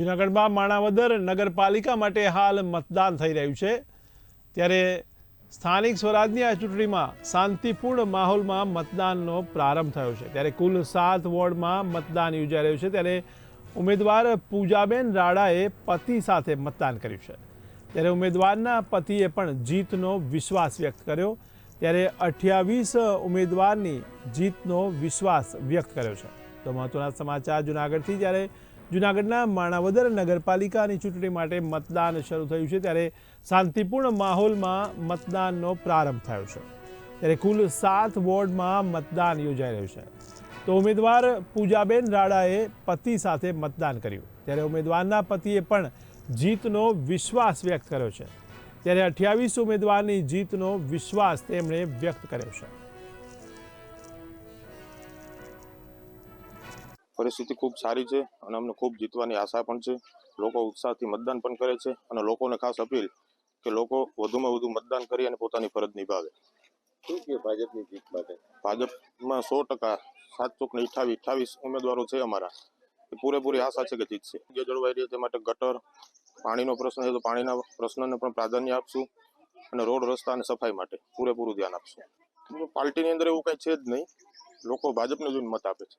જૂનાગઢમાં માણાવદર નગરપાલિકા માટે હાલ મતદાન થઈ રહ્યું છે. ત્યારે સ્થાનિક સ્વરાજની આ ચૂંટણીમાં શાંતિપૂર્ણ માહોલમાં મતદાનનો પ્રારંભ થયો છે. ત્યારે કુલ સાત વોર્ડમાં મતદાન યોજાઈ રહ્યું છે. ત્યારે ઉમેદવાર પૂજાબેન રાડાએ પતિ સાથે મતદાન કર્યું છે. ત્યારે ઉમેદવારના પતિએ પણ જીતનો વિશ્વાસ વ્યક્ત કર્યો. ત્યારે અઠ્યાવીસ ઉમેદવારની જીતનો વિશ્વાસ વ્યક્ત કર્યો છે. તો મહત્વના સમાચાર જૂનાગઢથી. જ્યારે જૂનાગઢના માણાવદર નગરપાલિકાની ચૂંટણી માટે મતદાન શરૂ થયું છે ત્યારે શાંતિપૂર્ણ માહોલમાં મતદાનનો પ્રારંભ થયો છે. ત્યારે કુલ સાત વોર્ડમાં મતદાન યોજાઈ રહ્યું છે. તો ઉમેદવાર પૂજાબેન રાડાએ પતિ સાથે મતદાન કર્યું. ત્યારે ઉમેદવારના પતિએ પણ જીતનો વિશ્વાસ વ્યક્ત કર્યો છે. ત્યારે અઠ્યાવીસ ઉમેદવારની જીતનો વિશ્વાસ તેમણે વ્યક્ત કર્યો છે. પરિસ્થિતિ ખૂબ સારી છે અને અમને ખૂબ જીતવાની આશા પણ છે. લોકો ઉત્સાહથી મતદાન પણ કરે છે અને લોકોને ખાસ અપીલ કે લોકો વધુમાં વધુ મતદાન કરી અને પોતાની ફરજ નિભાવે. શું કે ભાજપની જીત માટે? ભાજપમાં સો ટકા સાત ને અઠાવીસ અઠાવીસ ઉમેદવારો છે અમારા. એ પૂરેપૂરી આશા છે કે જીતશે જે જળવાઈ રહી તે માટે ગટર પાણીનો પ્રશ્ન છે તો પાણીના પ્રશ્નને પણ પ્રાધાન્ય આપશું અને રોડ રસ્તા અને સફાઈ માટે પૂરેપૂરું ધ્યાન આપશું. પાર્ટીની અંદર એવું કંઈ છે જ નહીં. લોકો ભાજપને જોઈને મત આપે છે.